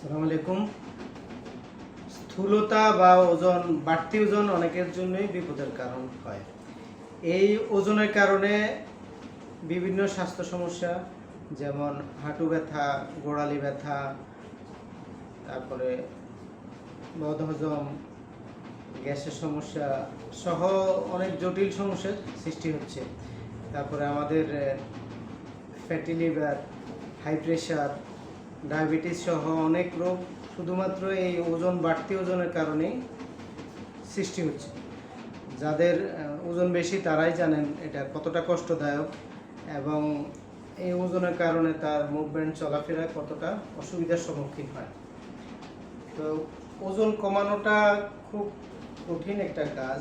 আসসালামু আলাইকুম। স্থূলতা বা ওজন বাড়তি ওজন অনেকের জন্যই বিপদের কারণ হয়। এই ওজনের কারণে বিভিন্ন স্বাস্থ্য সমস্যা, যেমন হাঁটু ব্যথা, গোড়ালি ব্যথা, তারপরে বদহজম, গ্যাসের সমস্যা সহ অনেক জটিল সমস্যার সৃষ্টি হচ্ছে। তারপরে আমাদের fatty liver high pressure diabetes সহ অনেক রোগ শুধুমাত্র এই ওজন বাড়তি ওজনের কারণেই সৃষ্টি হচ্ছে। যাদের ওজন বেশি তারাই জানেন এটা কতটা কষ্টদায়ক এবং এই ওজনের কারণে তার মুভমেন্ট, চলাফেরা কতটা অসুবিধার সম্মুখীন হয়। তো ওজন কমানোটা খুব কঠিন একটা কাজ।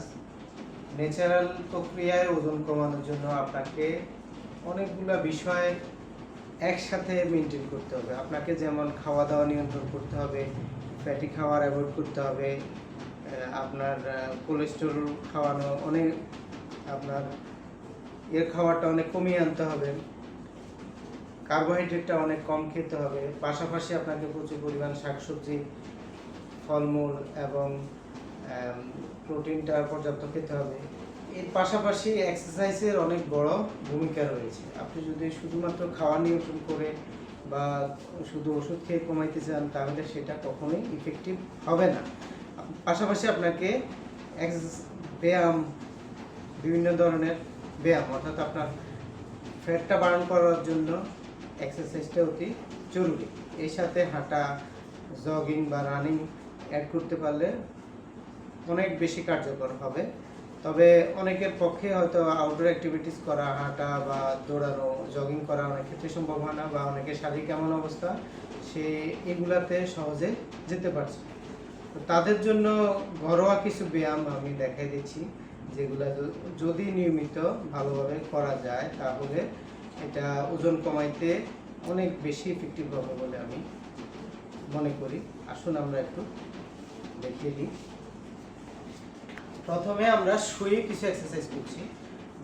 ন্যাচারাল প্রক্রিয়ায় ওজন কমানোর জন্য আপনাকে অনেকগুলা বিষয় একসাথে মেনটেন করতে হবে। আপনাকে যেমন খাওয়া দাওয়া নিয়ন্ত্রণ করতে হবে ফ্যাটি খাওয়ার অ্যাভয়েড করতে হবে আপনার কোলেস্টেরল খাওয়ানো, অনেক আপনার এর খাবারটা অনেক কমিয়ে আনতে হবে। কার্বোহাইড্রেটটা অনেক কম খেতে হবে। পাশাপাশি আপনাকে প্রচুর পরিমাণ শাকসবজি, ফলমূল এবং প্রোটিনটা পর্যাপ্ত খেতে হবে। এর পাশাপাশি এক্সারসাইজের অনেক বড় ভূমিকা রয়েছে। আপনি যদি শুধুমাত্র খাওয়া নিয়ন্ত্রণ করে বা শুধু ওষুধ খেয়ে কমাইতে চান, তাহলে সেটা কখনোই ইফেক্টিভ হবে না। পাশাপাশি আপনাকে ব্যায়াম, বিভিন্ন ধরনের ব্যায়াম, অর্থাৎ আপনার ফ্যাটটা বারণ করার জন্য এক্সারসাইজটা অতি জরুরি। এর সাথে হাঁটা জগিং বা রানিং অ্যাড করতে পারলে অনেক বেশি কার্যকর হবে। তবে অনেকের পক্ষে হয়তো আউটডোর অ্যাক্টিভিটিস করা, হাঁটা বা দৌড়ানো জগিং করা অনেক ক্ষেত্রে সম্ভব হয় না বা অনেকের শারীরিক এমন অবস্থা, সে এগুলাতে সহজে যেতে পারছে তাদের জন্য ঘরোয়া কিছু ব্যায়াম আমি দেখাই দিচ্ছি, যেগুলো যদি নিয়মিত ভালোভাবে করা যায়, তাহলে এটা ওজন কমাইতে অনেক বেশি ইফেক্টিভ হবে বলে আমি মনে করি। আসুন আমরা একটু দেখিয়ে দিই। প্রথমে আমরা শুয়ে কিছু এক্সারসাইজ করছি,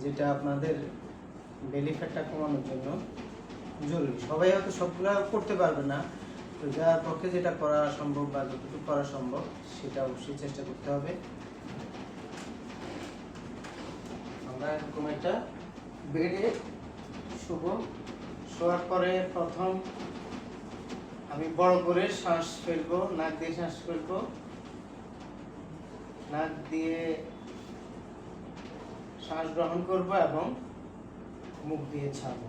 যেটা আপনাদের বেলি ফ্যাটটা কমানোর জন্য জরুরি। সবাই হয়তো সবগুলো করতে পারবে না, তো যার পক্ষে যেটা করা সম্ভব বা যতটুকু করা সম্ভব, সেটা অবশ্যই চেষ্টা করতে হবে। আমরা এরকম একটা বেডে শুভ শোয়ার পরে প্রথম আমি বড় করে শ্বাস ফেলব, নাক দিয়ে শ্বাস ফেলব। নাক দিয়ে শ্বাস গ্রহণ করব এবং মুখ দিয়ে ছাড়ব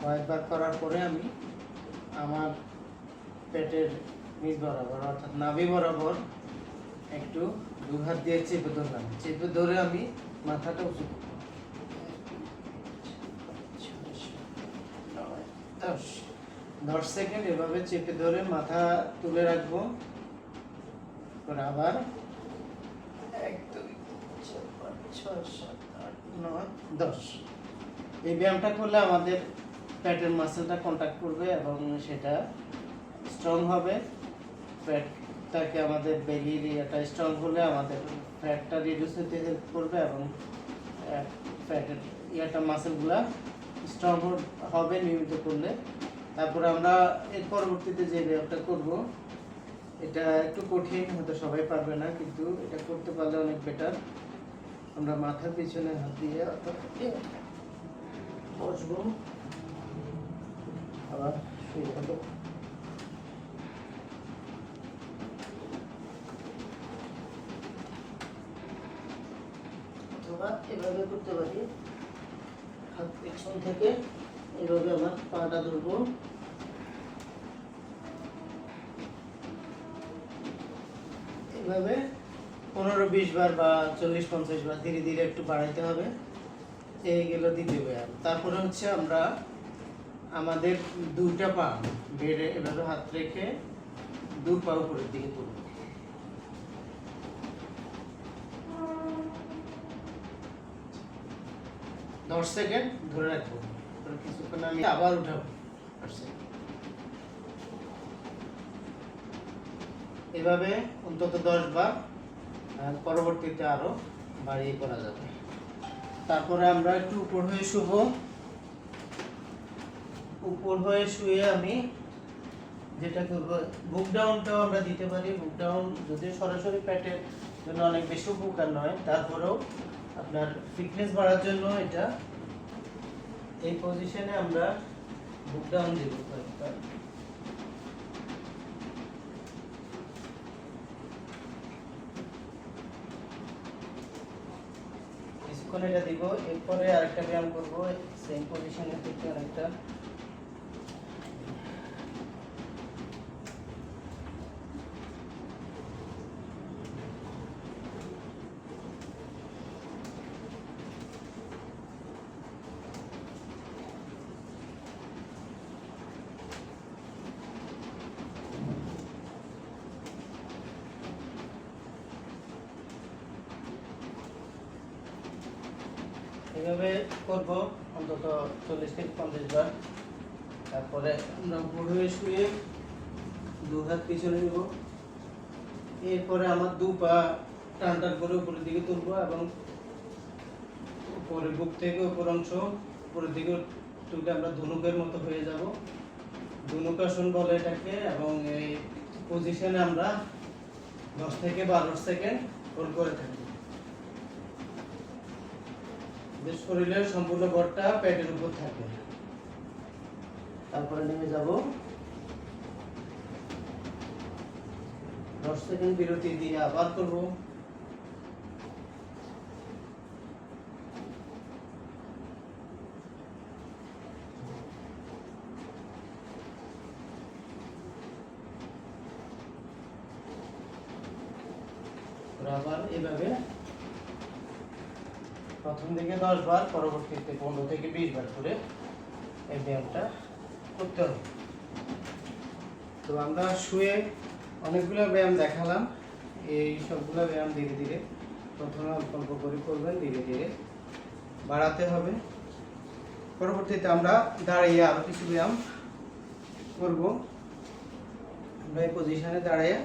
কয়েকবার করার পরে আমি আমার পেটের নিচ বরাবর, অর্থাৎ নাভি বরাবর একটু দু হাত দিয়ে চেপে ধরলাম চেপে ধরে আমি মাথাটা উঁচু করব। দশ দশ সেকেন্ড এভাবে চেপে ধরে মাথা তুলে রাখব। আবার। এক দুই চার, পাঁচ, ছয় সাত আট নয় দশ। এই ব্যায়ামটা করলে আমাদের প্যাটের মাসেলটা কন্ট্যাক্ট করবে এবং সেটা স্ট্রং হবে। ফ্যাটটাকে আমাদের বেলির ইয়েটা স্ট্রং হলে আমাদের ফ্যাটটা রিডিউস হতে হেল্প করবে এবং ফ্যাটের ইয়েটা মাসেলগুলা স্ট্রং হবে নিয়মিত করলে। তারপরে আমরা এর পরবর্তীতে যে ব্যায়ামটা করব, এটা একটু কঠিন, হয়তো সবাই পারবে না, কিন্তু এটা করতে পারলে অনেক বেটার আমরা মাথার পিছনে হাত দিয়ে অর্থাৎ বসবো। আবার শুয়ে অথবা এভাবে করতে পারি। হাত পেছন থেকে এভাবে আমার পাটা ধরবো। এভাবে পনেরো বিশ বার বা চল্লিশ পঞ্চাশ বার ধীরে ধীরে একটু বাড়াইতে হবে। এই গেল দ্বিতীয় ব্যায়াম। তারপরে হচ্ছে আমরা আমাদের দুইটা পা বেডে এভাবে হাত রেখে দু পা উপরের দিকে তুলব দশ সেকেন্ড ধরে রাখব। আবার উঠাবো। এভাবে অন্তত দশ বার পরবর্তীতে আরও বাড়িয়ে করা যাবে। তারপরে আমরা একটু উপর হয়ে শুভ উপর হয়ে শুয়ে আমি যেটা বুক ডাউনটাও আমরা দিতে পারি। বুক ডাউন যদি সরাসরি পেটের জন্য অনেক বেশি উপকার নয় তারপরেও আপনার ফিটনেস বাড়ার জন্য এটা এই পজিশনে আমরা বুক ডাউন দিব এটা দিব, এরপরে আরেকটা ব্যায়াম করব সেম পজিশনে থেকে অনেকটা এভাবে করব, অন্তত চল্লিশ থেকে পঞ্চাশ বার। তারপরে আমরা উপর হয়ে শুয়ে দু হাত পিছনে নিব। এরপরে আমার দু পা টান টান করে উপরের দিকে তুলবো এবং উপরে বুক থেকে উপর অংশ, উপরের দিকে তুলে আমরা ধনুকের মতো হয়ে যাব। ধনুকাসন বলে এটাকে এবং এই পজিশনে আমরা দশ থেকে বারো সেকেন্ড হোল্ড করে থাকি। শরীরের সম্পূর্ণ ভরটা পেটের উপর থাকে। তারপরে নেমে যাব। দশ সেকেন্ড বিরতি দিয়ে আবার করব। আবার এভাবে প্রথম দিকে দশ বার, পরবর্তীতে পনেরো থেকে বিশ বার করে এই ব্যায়ামটা করতে হবে। তো আমরা শুয়ে অনেকগুলো ব্যায়াম দেখালাম। এই সবগুলো ব্যায়াম ধীরে ধীরে প্রথমে অল্প অল্প করে করবেন, ধীরে ধীরে বাড়াতে হবে। পরবর্তীতে আমরা দাঁড়িয়ে আরও কিছু ব্যায়াম করব। আমরা এই পজিশানে দাঁড়িয়ে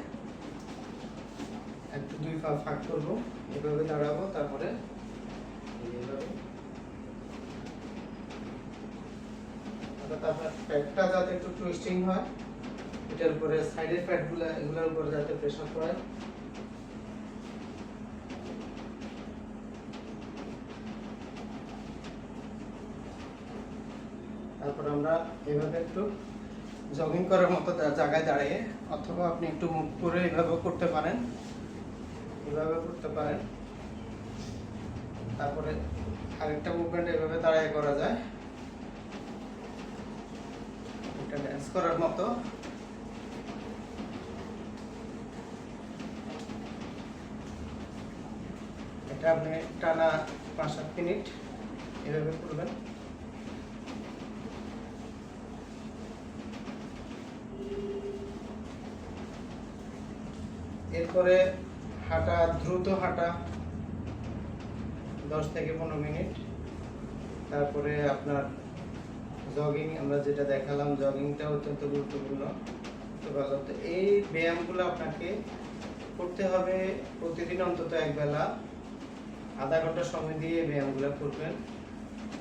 একটু দুই পা ফাঁক করব। এভাবে দাঁড়াবো, তারপরে আপনার যাতে উপরে সাইডের ফ্যাটগুলো এগুলোর উপরে যাতে প্রেশার পড়ে। তারপর আমরা এভাবে একটু জগিং করার মতো জায়গায় দাঁড়িয়ে, অথবা আপনি একটু মুভ করে এভাবে করতে পারেন। এভাবে করতে পারেন। তারপরে আরেকটা মুভমেন্ট এভাবে দাঁড়িয়ে করা যায়। এটা ড্যান্স করার মতো। এটা আপনি টানা পাঁচ সাত মিনিট এভাবে করবেন। এরপরে হাঁটা, দ্রুত হাঁটা। দশ থেকে পনেরো মিনিট। তারপরে আপনার জগিং আমরা যেটা দেখালাম জগিংটা অত্যন্ত গুরুত্বপূর্ণ। তো এই ব্যায়ামগুলো আপনাকে করতে হবে প্রতিদিন অন্তত এক বেলা। আধা ঘণ্টা সময় দিয়ে ব্যায়ামগুলো করবেন।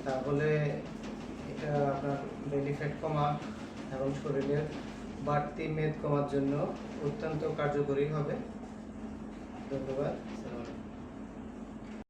তাহলে এটা আপনার বেলি ফ্যাট কমা এবং শরীরের বাড়তি মেদ কমার জন্য অত্যন্ত কার্যকরী হবে। ধন্যবাদ।